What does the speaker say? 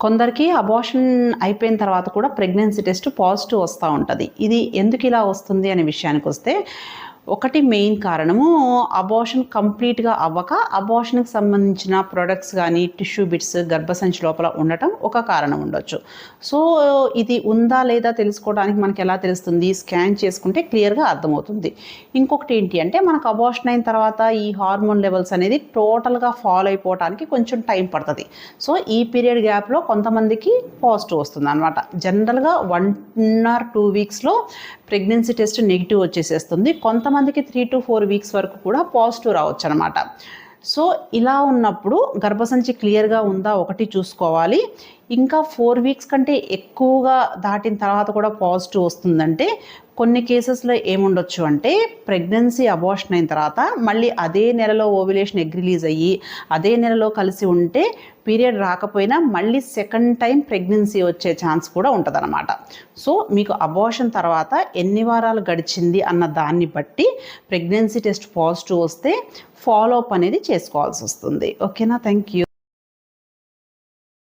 కొందరికి అబార్షన్ అయిపోయిన తర్వాత కూడా ప్రెగ్నెన్సీ టెస్ట్ పాజిటివ్ వస్తూ ఉంటుంది. ఇది ఎందుకు ఇలా వస్తుంది అనే విషయానికి వస్తే ఒకటి మెయిన్ కారణము అబార్షన్ కంప్లీట్గా అవ్వక అబార్షన్కి సంబంధించిన ప్రొడక్ట్స్ కానీ టిష్యూ బిట్స్ గర్భసంచి లోపల ఉండటం ఒక కారణం ఉండొచ్చు. సో ఇది ఉందా లేదా తెలుసుకోవడానికి మనకి ఎలా తెలుస్తుంది? స్కాన్ చేసుకుంటే క్లియర్గా అర్థమవుతుంది. ఇంకొకటి ఏంటి అంటే మనకు అబార్షన్ అయిన తర్వాత ఈ హార్మోన్ లెవెల్స్ అనేది టోటల్గా ఫాలో అయిపోవడానికి కొంచెం టైం పడుతుంది. సో ఈ పీరియడ్ గ్యాప్లో కొంతమందికి పాజిటివ్ వస్తుంది అనమాట జనరల్గా వన్ ఆర్ టూ వీక్స్లో ప్రెగ్నెన్సీ టెస్ట్ నెగిటివ్ వచ్చేసేస్తుంది. కొంతమందికి త్రీ టు ఫోర్ వీక్స్ వరకు కూడా పాజిటివ్ రావచ్చు అనమాట సో ఇలా ఉన్నప్పుడు గర్భసంచి క్లియర్గా ఉందా ఒకటి చూసుకోవాలి. ఇంకా ఫోర్ వీక్స్ కంటే ఎక్కువగా దాటిన తర్వాత కూడా పాజిటివ్ వస్తుందంటే కొన్ని కేసెస్లో ఏముండొచ్చు అంటే ప్రెగ్నెన్సీ అబార్షన్ అయిన తర్వాత మళ్ళీ అదే నెలలో ఓవ్యులేషన్ ఎగ్ రిలీజ్ అయ్యి అదే నెలలో కలిసి ఉంటే పీరియడ్ రాకపోయినా మళ్ళీ సెకండ్ టైం ప్రెగ్నెన్సీ వచ్చే ఛాన్స్ కూడా ఉంటుందన్నమాట. సో మీకు అబార్షన్ తర్వాత ఎన్ని వారాలు గడిచింది అన్న దాన్ని బట్టి ప్రెగ్నెన్సీ టెస్ట్ పాజిటివ్ వస్తే ఫాలోఅప్ అనేది చేసుకోవాల్సి వస్తుంది. ఓకేనా? Thank you